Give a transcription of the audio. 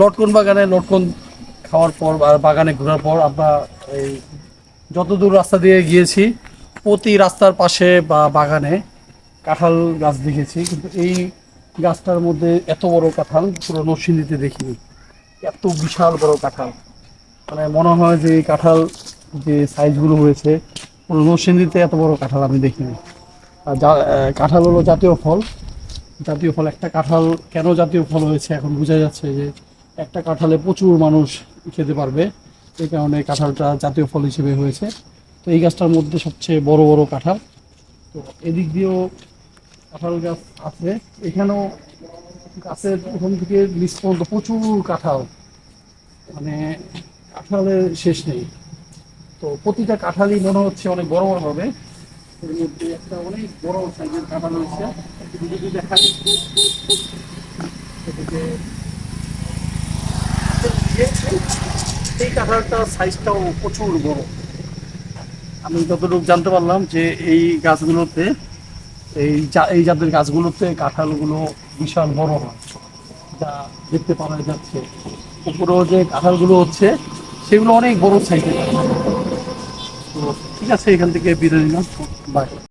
লটকন বাগানে লটকন খাওয়ার পর আর বাগানে ঘোরার পর আমরা এই যতদূর রাস্তা দিয়ে গিয়েছি, প্রতি রাস্তার পাশে বা বাগানে কাঁঠাল গাছ দেখেছি, কিন্তু এই গাছটার মধ্যে এত বড় কাঁঠাল, পুরো নরসিংদীতে দেখিনি। এত বিশাল বড় কাঁঠাল। মানে মনে হয় যে এই কাঁঠাল যে সাইজগুলো হয়েছে, পুরো নরসিংদীতে এত বড় কাঁঠাল আমি দেখিনি। আর কাঁঠাল হলো জাতীয় ফল। জাতীয় ফল, একটা কাঁঠাল, কেন জাতীয় ফল হয়েছে এখন বোঝা যাচ্ছে যে একটা কাঁঠালে প্রচুর মানুষ খেতে পারবে। এই কারণে কাঁঠালটা জাতীয় ফল হিসেবে হয়েছে। তো এই গাছটার মধ্যে সবচেয়ে বড় বড় কাঁঠাল। তো এদিক দিয়েও কাঁঠাল গাছ আছে। এখানেও গাছের ওখান থেকে নিচ পর্যন্ত প্রচুর কাঁঠাল। মানে কাঁঠালের শেষ নেই। তো প্রতিটা কাঁঠালই মনে হচ্ছে অনেক বড় বড় হবে। এর মধ্যে একটা অনেক বড় সাইজের কাঁঠাল রয়েছে যদি এদিকে এই কাঁঠালটার সাইজটাও প্রচুর বড়। আমি যতটুকু জানতে পারলাম যে এই গাছগুলোতে, এই এই জাতের গাছগুলোতে কাঁঠালগুলো বিশাল বড় হয়। যা দেখতে পাওয়া যাচ্ছে। উপরেও যে কাঁঠালগুলো হচ্ছে, সেগুলো অনেক বড় সাইজের ঠিক আছে এখান থেকে বিদায় নিলাম। বাই